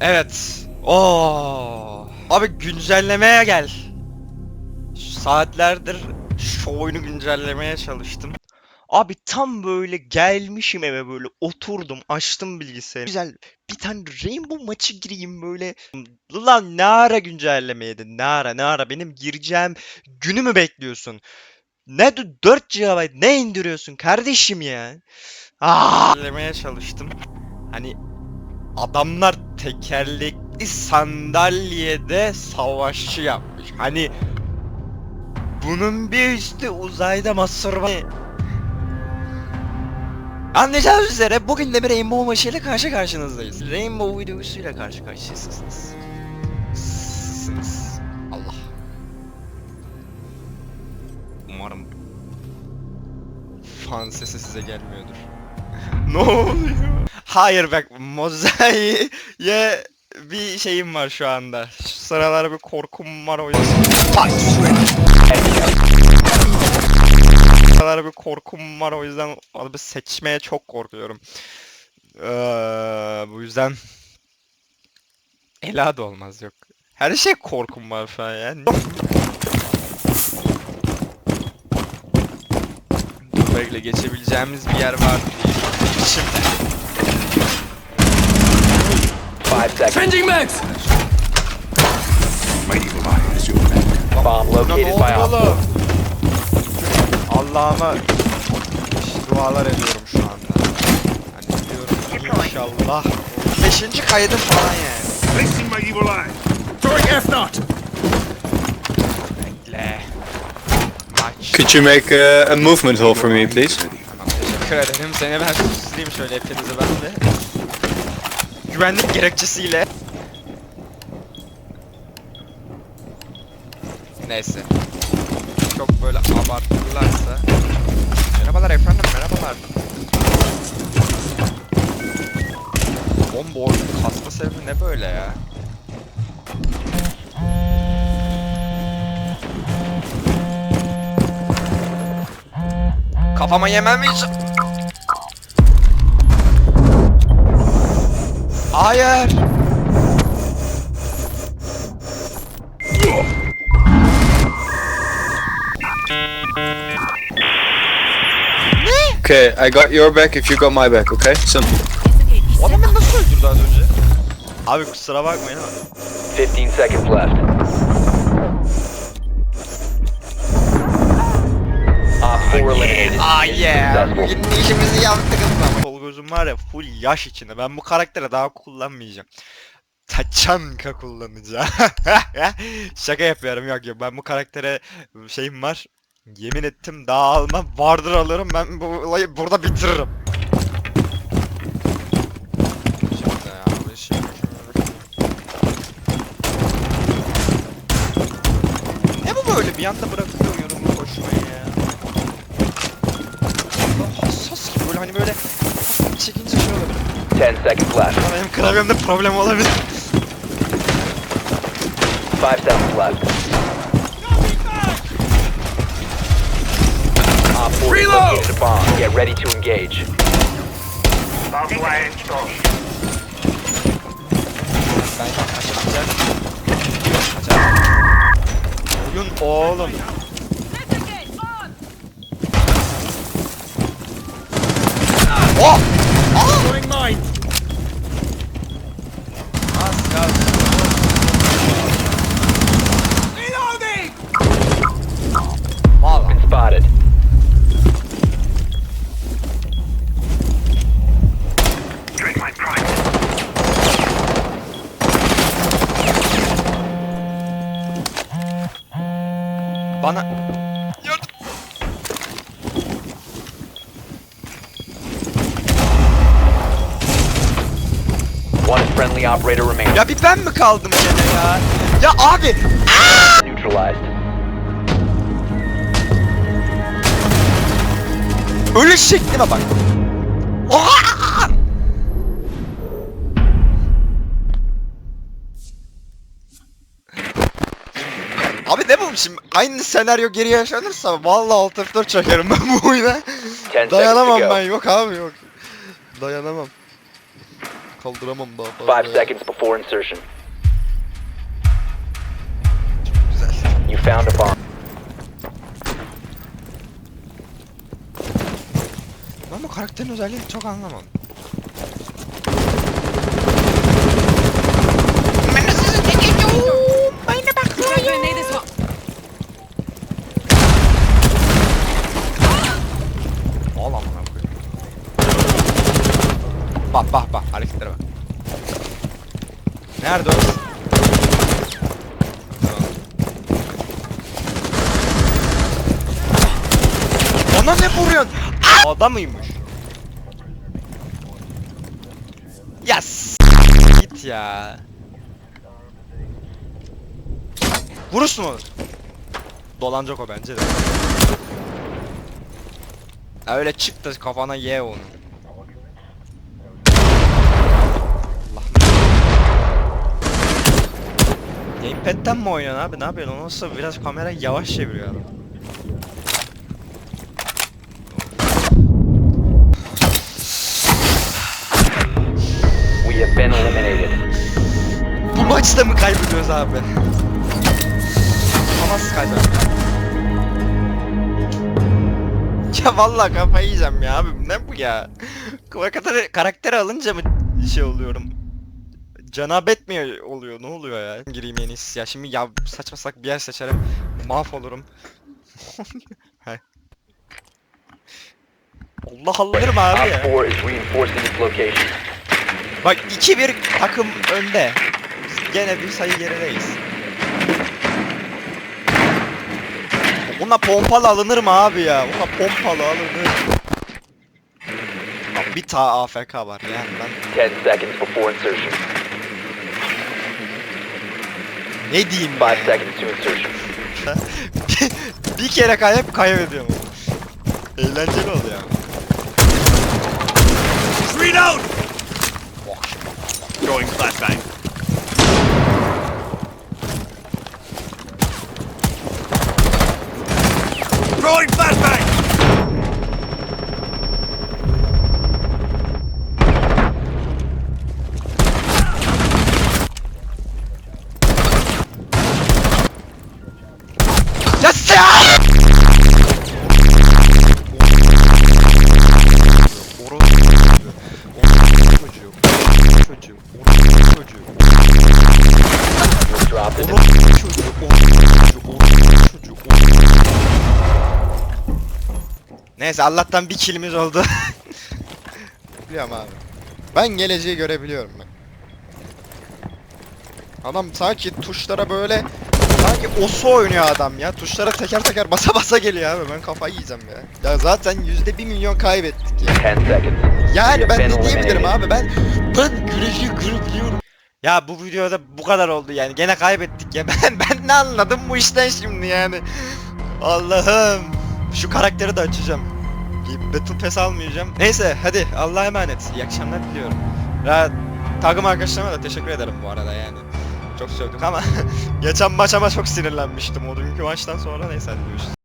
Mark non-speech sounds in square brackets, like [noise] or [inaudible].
Evet. Oo. Abi güncellemeye gel. Saatlerdir şu oyunu güncellemeye çalıştım. Abi tam böyle gelmişim eve böyle oturdum açtım bilgisayarı. Güzel bir tane Rainbow maçı gireyim böyle. Lan ne ara güncellemeydi ne ara ne ara benim gireceğim günü mü bekliyorsun? Ne d- 4 GB ne indiriyorsun kardeşim ya? Aa! Güncellemeye çalıştım. Hani adamlar tekerlekli sandalyede savaşçı yapmış. Hani bunun bir üstü uzayda masurba. Anlayacağınız üzere bugün de bir Rainbow maçıyla karşı karşınızdayız. Rainbow videosuyla karşı karşıyasınız. Sınız. Allah. Umarım fan sesi size gelmiyordur. [laughs] ne oluyor? Hayır bak mozaiğe bir şeyim var şu anda. Şu sıralar bir korkum var o yüzden. Sıralar bir korkum var o yüzden abi seçmeye çok korkuyorum. Ee, bu yüzden Ela da olmaz yok. Her şey korkum var şu an bekle geçebileceğimiz bir yer var diye. Şimdi. Five seconds. Changing mags! Bomb Lan ne located oldu by op. oğlum? Allah'ıma dualar ediyorum şu anda. Hani diyorum inşallah. Beşinci kaydım falan yani. Placing my evil eye. Throwing F not! Bekle. Maç. Could you make uh, a movement hole for me, please? Teşekkür ederim. Seni ben [laughs] suslayayım şöyle hepinizi ben de. Güvenlik gerekçesiyle. Neyse. Çok böyle abartırlarsa. Merhabalar efendim, merhabalar. Bomba oyun kasma sebebi ne böyle ya? Kafama yemem hiç. Hayır. Okay, I got your back if you got my back, okay? Simple. O adam beni nasıl öldürdü az önce? Abi kusura bakmayın ama. 15 seconds left. Op 4 eliminated. Ah yeah. Successful. Bugün işimizi yaptık ama. Gözüm var ya full yaş içinde. Ben bu karakteri daha kullanmayacağım. Taçanka kullanacağım. [laughs] Şaka yapıyorum yok yok. Ben bu karaktere şeyim var. Yemin ettim daha almam. Vardır alırım. Ben bu olayı burada bitiririm. Ne bu böyle bir anda bırakıyor 10 seconds left. Ama benim klavyemde problem olabilir. 5 seconds left. Op 4 Reload! located a bomb. Get ready to engage. Ben şu an kaçıracak. Kaçar. Oyun oğlum. Oh! Bana... Yardım. One friendly operator remaining. Ya bir ben mi kaldım gene ya? Ya abi! Neutralized. Ölüş şeklime bak. Aynı senaryo geri yaşanırsa vallahi alt F4 çekerim ben bu oyuna. 10 seconds to Dayanamam ben yok abi yok. Dayanamam. Kaldıramam daha fazla. Five ya. seconds before insertion. Güzel. You found a bomb. Ben bu karakterin özelliğini çok anlamadım. Ben nasıl çekeceğim? Bana bak. Grenade is hot. Al amına koyayım. Bak bak bak hareketlere bak. Nerede o? Ona ne vuruyorsun? Ada mıymış? Ya git ya. Vurursun onu. Dolanacak o bence de. Ya öyle çık da kafana ye onu. Gamepad'den mi oynuyorsun abi? Ne yapıyorsun? O nasıl biraz kamera yavaş çeviriyor adam. We have been eliminated. Bu maçta mı kaybediyoruz abi? Ama nasıl kaybediyoruz? [laughs] Ya vallahi kafayı yiyeceğim ya abi. Ne bu ya? Karakter, karakteri alınca mı şey oluyorum? Cenabet mi oluyor? Ne oluyor ya? Gireyim en iyisi. Ya şimdi ya saçma salak bir yer seçerim. Mahvolurum. [laughs] Allah Allah'ım abi ya. Op 4 is reinforcing its location. Bak 2-1 takım önde. Biz gene bir sayı gerideyiz. Ona pompalı alınır mı abi ya? Ona pompalı alınır. Bak bir ta AFK var yani ben 10 seconds before insertion. Ne diyeyim ben 5 ya? seconds to insertion. bir kere kayıp kaybediyorum. Eğlenceli oluyor. Reload! Throwing flashbang. Çocuğu. Çocuğu. Çocuğu. Neyse Allah'tan bir kilimiz oldu. [laughs] Biliyorum abi. Ben geleceği görebiliyorum ben. Adam sanki tuşlara böyle Sanki osu oynuyor adam ya. Tuşlara teker teker basa basa geliyor abi. Ben kafayı yiyeceğim ya. Ya zaten yüzde bir milyon kaybettik ya. 10 seconds. Yani ben ne diyebilirim abi ben ben güreşi kırabiliyorum. Ya bu videoda bu kadar oldu yani gene kaybettik ya [laughs] ben ben ne anladım bu işten şimdi yani. Allah'ım şu karakteri de açacağım. Battle Pass almayacağım. Neyse hadi Allah'a emanet. İyi akşamlar diliyorum. Ya takım arkadaşlarıma da teşekkür ederim bu arada yani. Çok sövdük ama [laughs] geçen maç ama çok sinirlenmiştim o dünkü maçtan sonra neyse hadi görüşürüz.